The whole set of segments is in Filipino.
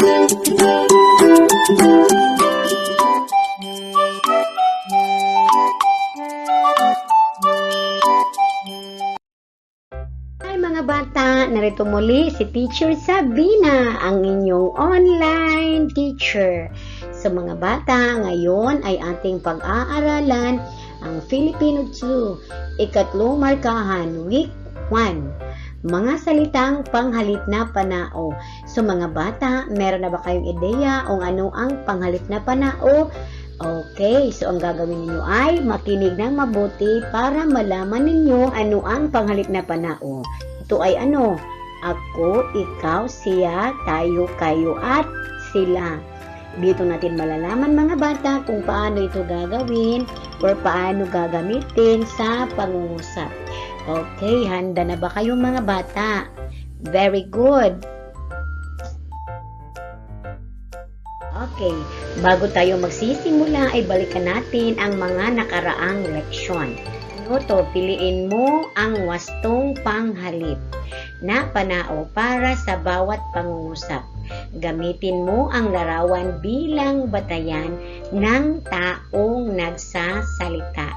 Mga bata, narito muli si Teacher Sabina, ang inyong online teacher. Sa mga bata, ngayon ay ating pag-aaralan ang Filipino 2, ikatlong markahan, week 1. Mga salitang panghalip na panao. So mga bata, meron na ba kayong ideya kung ano ang panghalip na panao? Okay, so ang gagawin ninyo ay makinig ng mabuti para malaman ninyo ano ang panghalip na panao. Ito ay ano? Ako, ikaw, siya, tayo, kayo, at sila. Dito natin malalaman mga bata kung paano ito gagawin or paano gagamitin sa pangungusap. Okay, handa na ba kayo mga bata? Very good. Okay, bago tayo magsisimula ay balikan natin ang mga nakaraang leksyon. Ano to, piliin mo ang wastong panghalip na panao para sa bawat pangungusap. Gamitin mo ang larawan bilang batayan ng taong nagsasalita.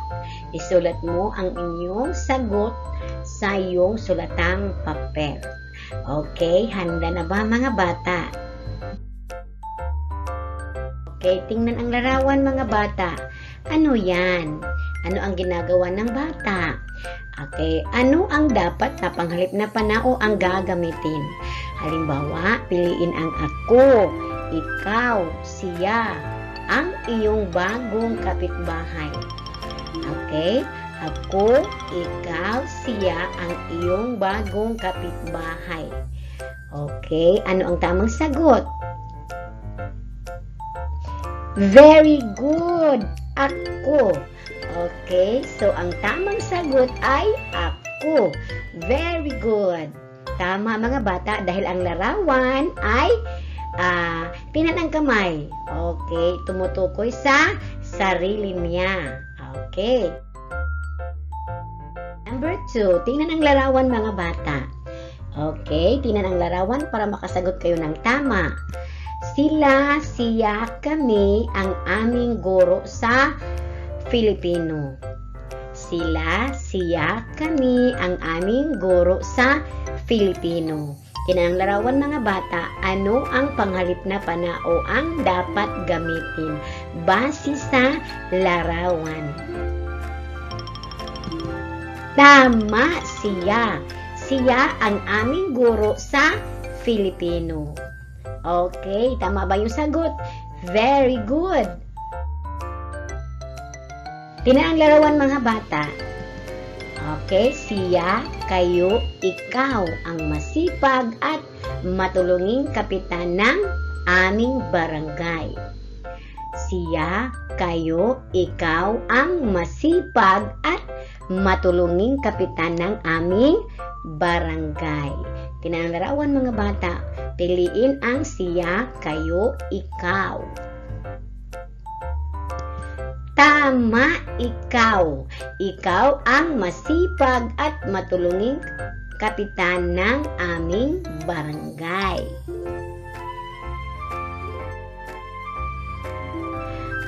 Isulat mo ang inyong sagot sa iyong sulatang papel. Okay, handa na ba mga bata? Okay, tingnan ang larawan mga bata. Ano yan? Ano ang ginagawa ng bata? Okay, ano ang dapat na panghalip na panao ang gagamitin? Halimbawa, piliin ang ako, ikaw, siya, ang iyong bagong kapitbahay. Okay? Ako, ikaw, siya, ang iyong bagong kapitbahay. Okay, ano ang tamang sagot? Very good! Ako. Okay, so ang tamang sagot ay ako. Very good. Tama mga bata dahil ang larawan ay ah, pinan ang kamay. Okay, tumutukoy sa sarili niya. Okay. Number two, tingnan ang larawan mga bata. Okay, tingnan ang larawan para makasagot kayo ng tama. Sila, siya, kami ang aming guro sa Filipino. Sila, siya, kami ang aming guro sa Filipino. Tingnan ang larawan mga bata, ano ang panghalip na panao ang dapat gamitin base sa larawan. Tama siya. Siya ang aming guro sa Filipino. Okay, tama ba yung sagot? Very good. Tingnan ang larawan mga bata. Okay, siya, kayo, ikaw ang masipag at matulunging kapitan ng aming barangay. Siya, kayo, ikaw ang masipag at matulunging kapitan ng aming barangay. Tinanglarawan mga bata, piliin ang siya, kayo, ikaw. Tama, ikaw. Ikaw ang masipag at matulunging kapitan ng aming barangay.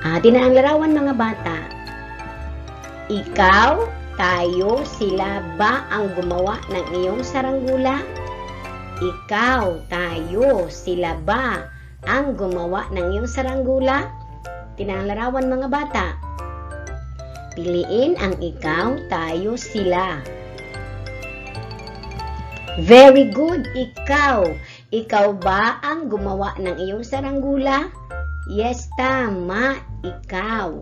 Atin na ang larawan mga bata. Ikaw, tayo, sila ba ang gumawa ng iyong saranggula? Ikaw, tayo, sila ba ang gumawa ng iyong saranggula? Tinanglarawan mga bata. Piliin ang ikaw, tayo, sila. Very good, ikaw. Ikaw ba ang gumawa ng iyong saranggula? Yes, tama, ikaw.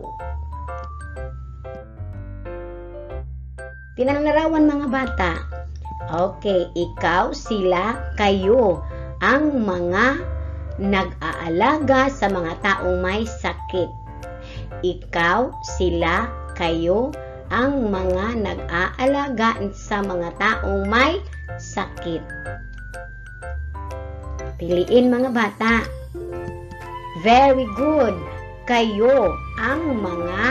Tinanglarawan mga bata. Okay, ikaw, sila, kayo, ang mga nag-aalaga sa mga taong may sakit. Ikaw, sila, kayo, ang mga nag-aalaga sa mga taong may sakit. Piliin mga bata. Very good. Kayo ang mga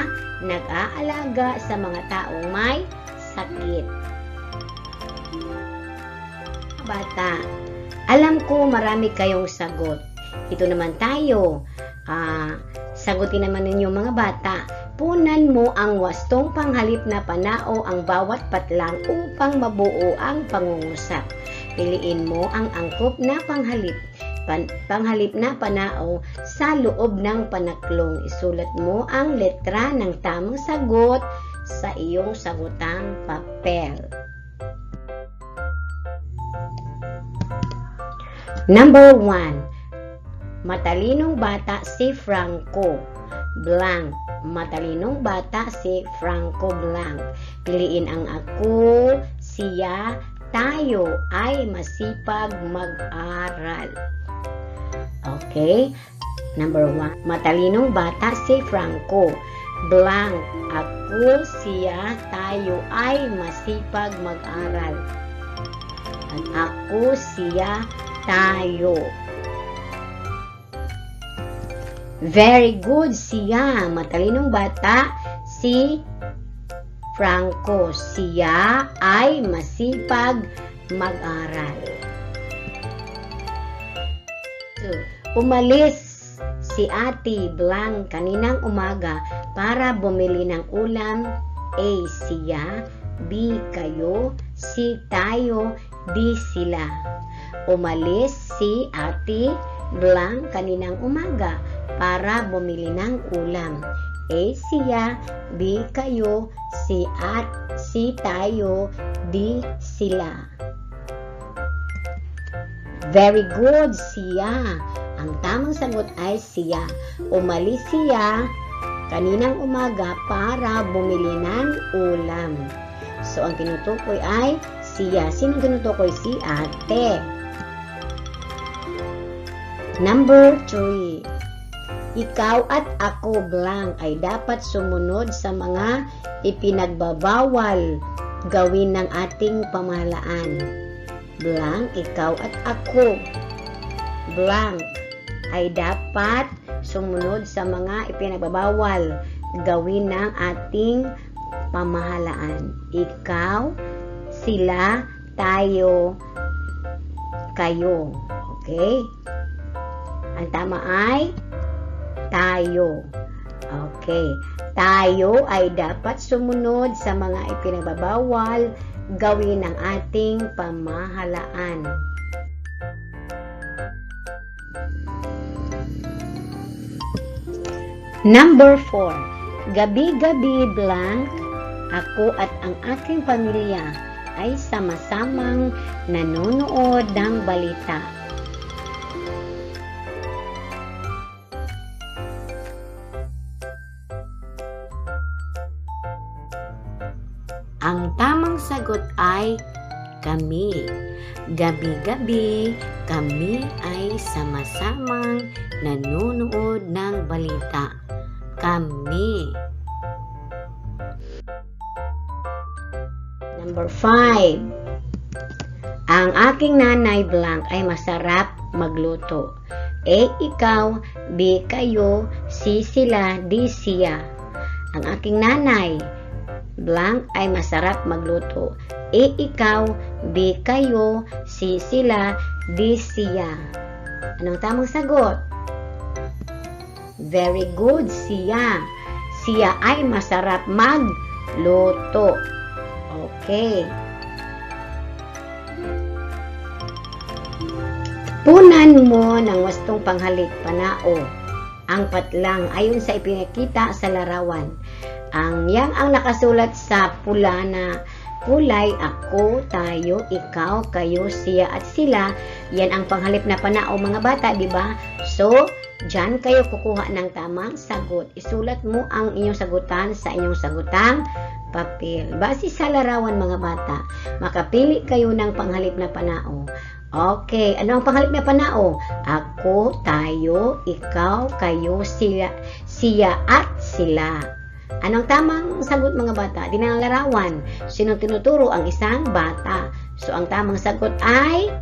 nag-aalaga sa mga taong may sakit. Bata, alam ko marami kayong sagot. Ito naman tayo. Ah, sagutin naman ninyo mga bata. Punan mo ang wastong panghalip na panao ang bawat patlang upang mabuo ang pangungusap. Piliin mo ang angkop na panghalip pan, panghalip na panao sa loob ng panaklong. Isulat mo ang letra ng tamang sagot sa iyong sagutang papel. Number 1. Matalinong bata si Franco. Blank. Matalinong bata si Franco Blanc. Piliin ang ako, siya, tayo ay masipag mag-aral. Okay? Number 1. Matalinong bata si Franco. Blank. Ako, siya, tayo ay masipag mag-aral. Ako, siya, tayo. Very good siya. Matalinong bata si Franco. Siya ay masipag mag-aral. Umalis si Ate Blanc kaninang umaga para bumili ng ulam. A. Siya. B. Kayo. C. Tayo. D. Sila. Umalis si Ate Blanc kaninang umaga para bumili ng ulam. A. Siya, B. Kayo, C. At, C. Tayo, D. Sila. Very good, siya. Ang tamang sagot ay siya. Umalis siya kaninang umaga para bumili ng ulam. So, ang tinutukoy ay siya. Sino tinutukoy? Si ate. Number 3. Ikaw at ako, Blanc, ay dapat sumunod sa mga ipinagbabawal gawin ng ating pamahalaan. Blanc, ikaw at ako, Blanc, ay dapat sumunod sa mga ipinagbabawal gawin ng ating pamahalaan. Ikaw, sila, tayo, kayo. Okay? Ang tama ay tayo. Okay. Tayo ay dapat sumunod sa mga ipinagbabawal gawin ng ating pamahalaan. Number 4. Gabi-gabi blank, ako at ang aking pamilya ay sama-samang nanonood ng balita. Ang tamang sagot ay kami. Gabi-gabi, kami ay sama-samang nanonood ng balita. Kami. Number 5. Ang aking nanay blank ay masarap magluto. A. Ikaw, B. Kayo, C. Sila, D. Siya. Ang aking nanay blank ay masarap magluto. A. Ikaw, B. Kayo, C. Sila, D. Siya. Anong tamang sagot? Very good, siya. Siya ay masarap magluto. Okay. Punan mo ng wastong panghalik panao ang patlang ayon sa ipinakita sa larawan. Ang yang ang nakasulat sa pula na kulay ako, tayo, ikaw, kayo, siya at sila. Yan ang panghalip na panao mga bata, di ba? So, Diyan kayo kukuha ng tamang sagot. Isulat mo ang inyong sagutan sa inyong sagutang papel. Base sa larawan mga bata, makapili kayo ng panghalip na panao. Okay, ano ang panghalip na panao? Ako, tayo, ikaw, kayo, siya, siya at sila. Anong tamang sagot mga bata? Di na larawan. Sinong tinuturo ang isang bata? So, ang tamang sagot ay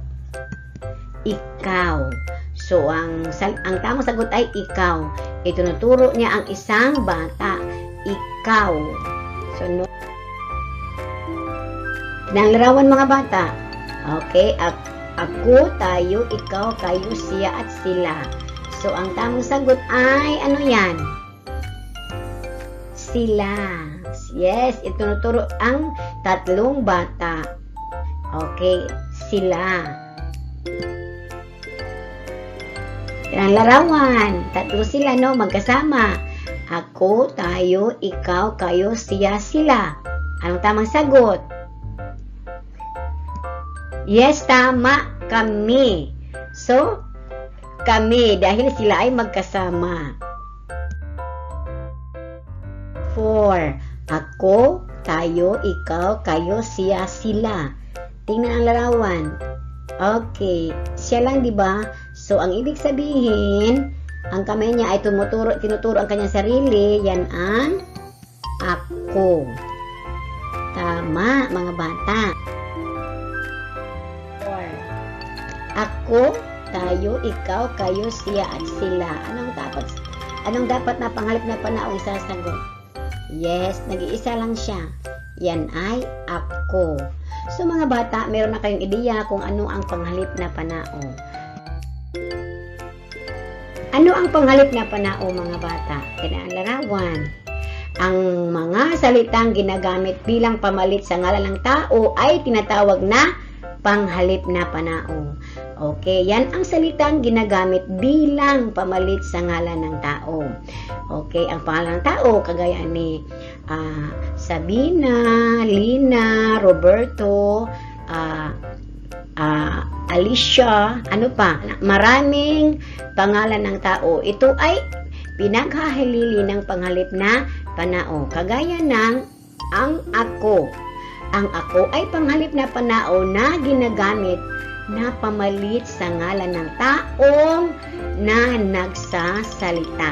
ikaw. So, ang, ang tamang sagot ay ikaw. Itunuturo niya ang isang bata. Ikaw. So, no. Nang larawan mga bata. Okay, Ako, tayo, ikaw, kayo, siya, at sila. So, ang tamang sagot ay, ano yan? Sila. Yes, itunuturo ang tatlong bata. Okay, sila. Yan larawan. Tatlo sila, no? Magkasama. Ako, tayo, ikaw, kayo, siya, sila. Anong tamang sagot? Yes, tama. Kami. So, kami dahil sila ay magkasama. 4. Ako, tayo, ikaw, kayo, siya, sila. Tingnan ang larawan. Okay, siya lang 'di ba? So ang ibig sabihin, ang kamay niya ay tumuturo, tinuturo ang kanyang sarili, yan ang ako. Tama, mga bata. 4. Ako, tayo, ikaw, kayo, siya, at sila. Anong dapat anong dapat na pangalip na panao isasagot? Yes, nag-iisa lang siya. Yan ay ako. So mga bata, meron na kayong ideya kung ano ang panghalip na panao. Ano ang panghalip na panao mga bata? Kinaalarawan. Ang mga salitang ginagamit bilang pamalit sa ngalan ng tao ay tinatawag na panghalip na panao. Okay, yan ang salitang ginagamit bilang pamalit sa ngalan ng tao. Okay, ang pangalan ng tao kagaya ni ah, Sabina, Lina, Roberto, ah, ah, Alicia, ano pa, maraming pangalan ng tao. Ito ay pinaghahalili ng panghalip na panao. Kagaya ng ang ako. Ang ako ay panghalip na panao na ginagamit na pamalit sa ngalan ng taong na nagsasalita.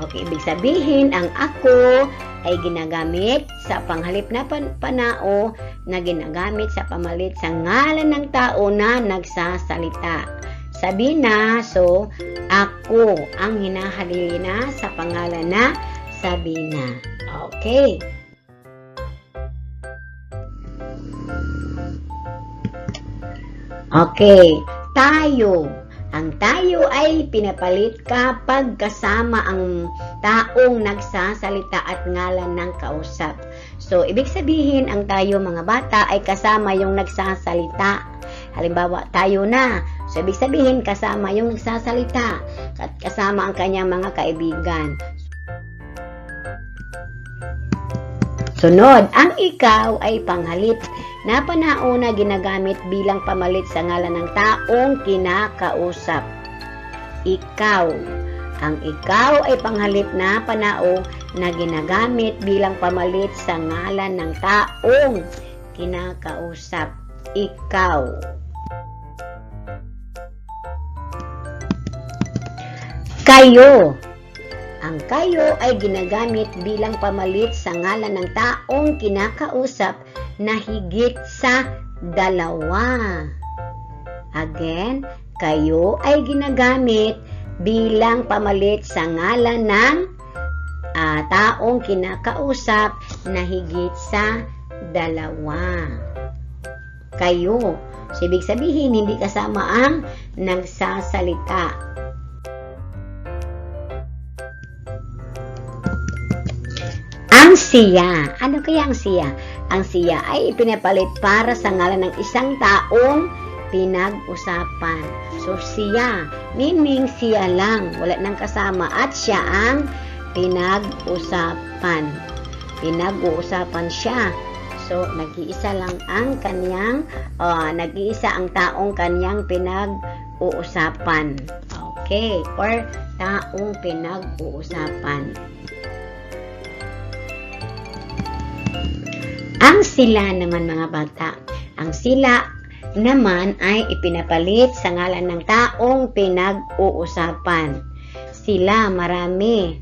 Okay, ibig sabihin, ang ako ay ginagamit sa panghalip na pan- panao na ginagamit sa pamalit sa ngalan ng tao na nagsasalita. Sabi na, so, ako ang hinahalili na sa pangalan na Sabina. Okay. Okay, tayo. Ang tayo ay pinapalit kapag kasama ang taong nagsasalita at ngalan ng kausap. So, ibig sabihin, ang tayo mga bata ay kasama yung nagsasalita. Halimbawa, tayo na. So, ibig sabihin, kasama yung nagsasalita at kasama ang kanyang mga kaibigan. Sunod, ang ikaw ay panghalip na panao na ginagamit bilang pamalit sa ngalan ng taong kinakausap. Ikaw. Ang ikaw ay panghalip na panao na ginagamit bilang pamalit sa ngalan ng taong kinakausap. Ikaw. Kayo. Ang kayo ay ginagamit bilang pamalit sa ngalan ng taong kinakausap na higit sa dalawa. Again, kayo ay ginagamit bilang pamalit sa ngalan ng ah, taong kinakausap na higit sa dalawa. Kayo. So, ibig sabihin, hindi kasama ang nagsasalita. Ang siya. Ano kaya ang siya? Ang siya ay ipinapalit para sa ngalan ng isang taong pinag-usapan. So, siya, meaning siya lang, wala nang kasama, at siya ang pinag-usapan. Pinag-uusapan siya. So, nag-iisa lang ang kanyang, ah, nag-iisa ang taong kanyang pinag-uusapan. Okay, or taong pinag-uusapan. Ang sila naman mga bata, ang sila naman ay ipinapalit sa ngalan ng taong pinag-uusapan. Sila marami.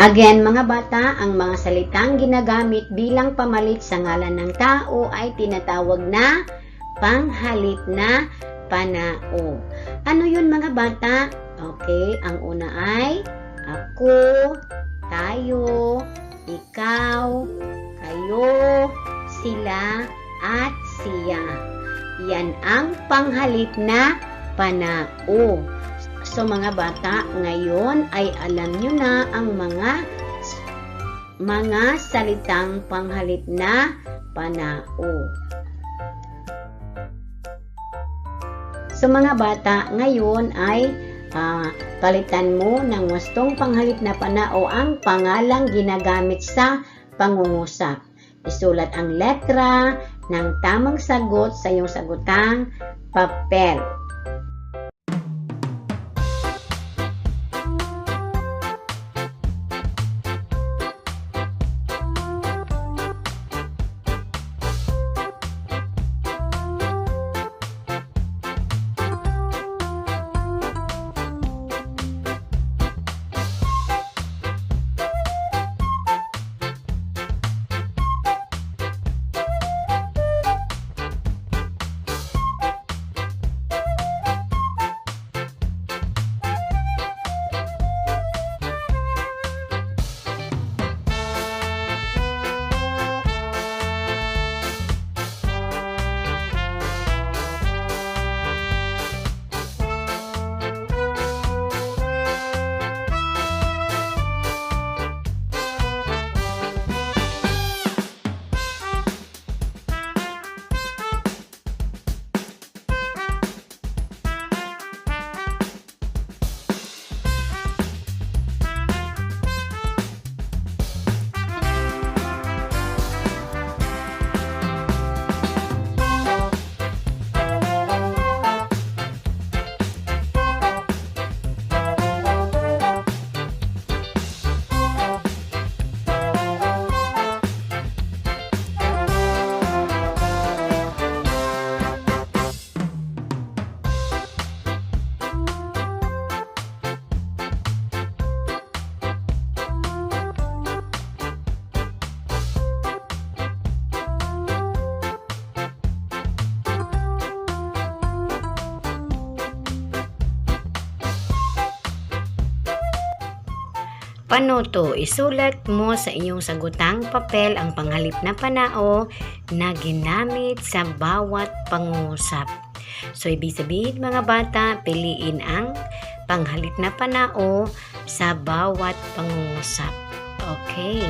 Again, mga bata, ang mga salitang ginagamit bilang pamalit sa ngalan ng tao ay tinatawag na panghalip na panao. Ano yun mga bata? Okay, ang una ay ako, tayo, ikaw, kayo, sila, at siya. Yan ang panghalip na panao. So mga bata, ngayon ay alam nyo na ang mga mga salitang panghalip na panao. So mga bata, ngayon ay ah, palitan mo ng wastong panghalip na panao ang pangalang ginagamit sa pangungusap. Isulat ang letra ng tamang sagot sa iyong sagutang papel. Panuto, isulat mo sa iyong sagutang papel ang panghalip na panao na ginamit sa bawat pangungusap. So, ibig sabihin mga bata, piliin ang panghalip na panao sa bawat pangungusap. Okay.